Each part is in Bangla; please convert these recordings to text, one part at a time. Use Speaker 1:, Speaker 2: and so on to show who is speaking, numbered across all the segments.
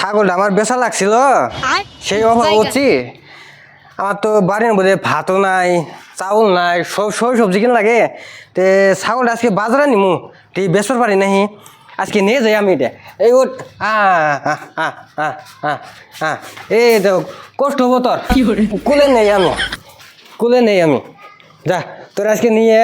Speaker 1: ছাগলটা আমার বেচা লাগছিল। সেই অভাব হচ্ছি আমার তো বাড়ির মধ্যে ভাতও নাই চাউল নাই সব সব সবজি কিনা লাগে। তে ছাগলটা আজকে বাজারে নিমু তুই বেচবার পারি নাহি। আজকে নিয়ে যাই আমি এটা। এই ওট আহ। এই তো কষ্ট হব তোর। কুলে নেই আমি। কুলে নেই আমি। যা তোর আজকে নিয়ে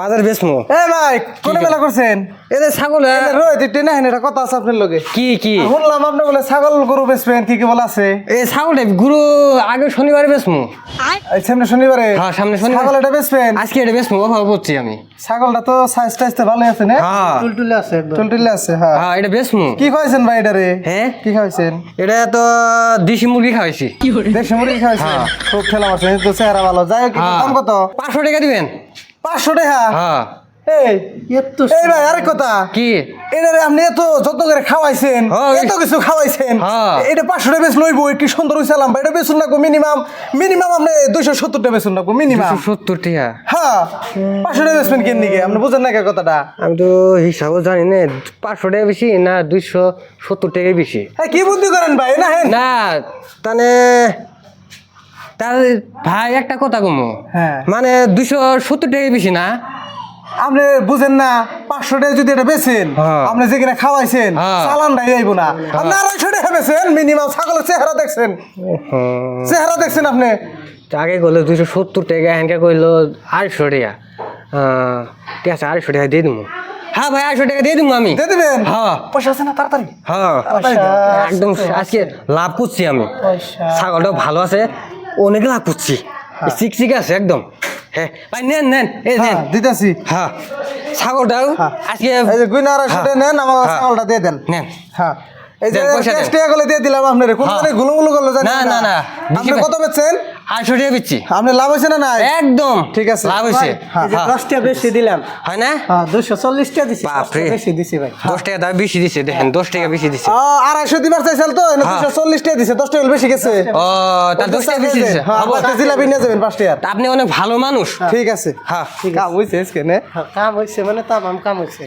Speaker 1: বাজার বেচমু।
Speaker 2: এ ভাই কোনে বেলা করছেন?
Speaker 1: এদের ছাগল
Speaker 2: রোহিত টেনে হেন এটা কথা আছে আপনার লগে।
Speaker 1: কি কি?
Speaker 2: শুনলাম আপনি বলে ছাগল গরু বেচবেন কি কি বলা আছে?
Speaker 1: এই ছাগলটা গুরু আগে শনিবারে
Speaker 2: এই সামনে শনিবারে?
Speaker 1: হ্যাঁ সামনে শনিবার।
Speaker 2: ছাগল এটা বেচবেন?
Speaker 1: আজকে এটা বেচমু অভাব করছি আমি।
Speaker 2: ছাগলটা তো সাইজ টাইজ তো ভালোই আছে না?
Speaker 1: হ্যাঁ।
Speaker 3: টুলটুলে আছে
Speaker 2: টুলটুলে আছে হ্যাঁ।
Speaker 1: হ্যাঁ এটা বেচমু।
Speaker 2: কি খাইছেন ভাই এটারে
Speaker 1: হ্যাঁ?
Speaker 2: কি খাইছেন
Speaker 1: এটা তো দেশি মুরগি খাওয়াইছি।
Speaker 2: দেশি মুরগি খাইছেন খুব ঠেলা মারছেন তো চেহারা ভালো। যাই হোক,
Speaker 1: হ্যাঁ।
Speaker 2: দাম কত?
Speaker 1: পাঁচশো টাকা দিবেন।
Speaker 2: পাঁচশো টাকা?
Speaker 1: হ্যাঁ।
Speaker 2: এই
Speaker 3: এত
Speaker 2: এই ভাই আরেক কথা।
Speaker 1: কি?
Speaker 2: এটারে আপনি এত যত্ন করে খাওয়াইছেন
Speaker 1: হ্যাঁ,
Speaker 2: এত কিছু খাওয়াইছেন
Speaker 1: হ্যাঁ।
Speaker 2: এটা পাঁচশো টাকা বেশ লইব কি সুন্দর হইছিলাম ভাই। এটা বেচুন না মিনিমাম মিনিমাম আপনি দুইশো সত্তর টাকা বেচুন না মিনিমাম
Speaker 1: সত্তর টাকা?
Speaker 2: হ্যাঁ পাঁচশো টাকা কেন নিকে? আপনি বুঝেন না কে কথাটা?
Speaker 1: আমি তো হিসাবও জানি না পাঁচশো টাকা বেশি না দুইশো সত্তর টাকা বেশি।
Speaker 2: হ্যাঁ কি বুদ্ধি করেন ভাই? না হেন।
Speaker 1: না। তাহলে তার ভাই একটা কথা কমো।
Speaker 2: হ্যাঁ।
Speaker 1: মানে দুইশো সত্তর টাকা বেশি না?
Speaker 2: আপনি বুঝেন না পাঁচশো টাকা যদি এটা বেচেন
Speaker 1: হ্যাঁ।
Speaker 2: আপনি যেখানে খাওয়াইছেন
Speaker 1: হ্যাঁ।
Speaker 2: চালানটাই যাইব না। আপনি আড়াইশো টাকা বেচেন মিনিমাম ছাগলের চেহারা দেখছেন। চেহারা দেখছেন আপনি?
Speaker 1: আগে কইলো দুইশো সত্তর টাকা হ্যানকে আড়াইশো টাকা। ঠিক আছে আড়াইশো টাকা দিয়ে দিব হ্যাঁ ভাই আড়াইশো টাকা দিয়ে দিব আমি।
Speaker 2: দিয়ে দিবেন?
Speaker 1: হ্যাঁ।
Speaker 2: পয়সা আছে না তাড়াতাড়ি?
Speaker 1: হ্যাঁ। একদম আজকে লাভ করছি আমি। ছাগলটাও ভালো আছে। অনেক লাভ করছি চিকচিক আছে একদম। হ্যাঁ ভাই নেন নেন। এই নেন
Speaker 2: হ্যাঁ দিতেছি।
Speaker 1: হ্যাঁ। ছাগলটাও
Speaker 2: হ্যাঁ।
Speaker 1: আজকে
Speaker 2: এই যে গুইনা আড়াইশো টাকা নেন আমার
Speaker 1: হ্যাঁ।
Speaker 2: ছাগলটা দিয়ে দেন।
Speaker 1: নেন।
Speaker 2: হ্যাঁ। এই যে
Speaker 1: দেন, পয়সা
Speaker 2: ক্যাশ টাকা গুলো দিয়ে দিলাম আপনার। কোন
Speaker 1: হ্যাঁ।
Speaker 2: জানি গুলুমুলু করল জানি
Speaker 1: না, না, না।
Speaker 2: আপনি কত বেচছেন?
Speaker 1: আড়াইশো টাকা দিচ্ছি
Speaker 2: আপনি লাভ হয়েছে না নাই?
Speaker 1: একদম।
Speaker 2: ঠিক আছে।
Speaker 1: লাভ
Speaker 2: হ্যাঁ।
Speaker 3: এই যে দশটা বেশি দিলাম।
Speaker 1: হয় না?
Speaker 3: হ্যাঁ দিছি।
Speaker 1: বাপরে।
Speaker 3: দশটা বেশি দিছি ভাই।
Speaker 1: দশ টাকা দাম বেশি দিছে দেখেন দশ টাকা বেশি দিছে।
Speaker 2: ও, আড়াইশো দিবার চাইছিল তো। দুশো চল্লিশ টাকা দিছে দশ টাকা বেশি গেছে।
Speaker 1: ও তার দশ টাকা বেশি দিছে।
Speaker 2: হ্যাঁ
Speaker 1: হব।
Speaker 2: জিলাপি নিয়ে যাবেন পাঁচ টাকার
Speaker 1: আপনি অনেক ভালো মানুষ।
Speaker 2: ঠিক আছে।
Speaker 1: হ্যাঁ।
Speaker 2: কাম
Speaker 3: মানে তামাম কাম হয়েছে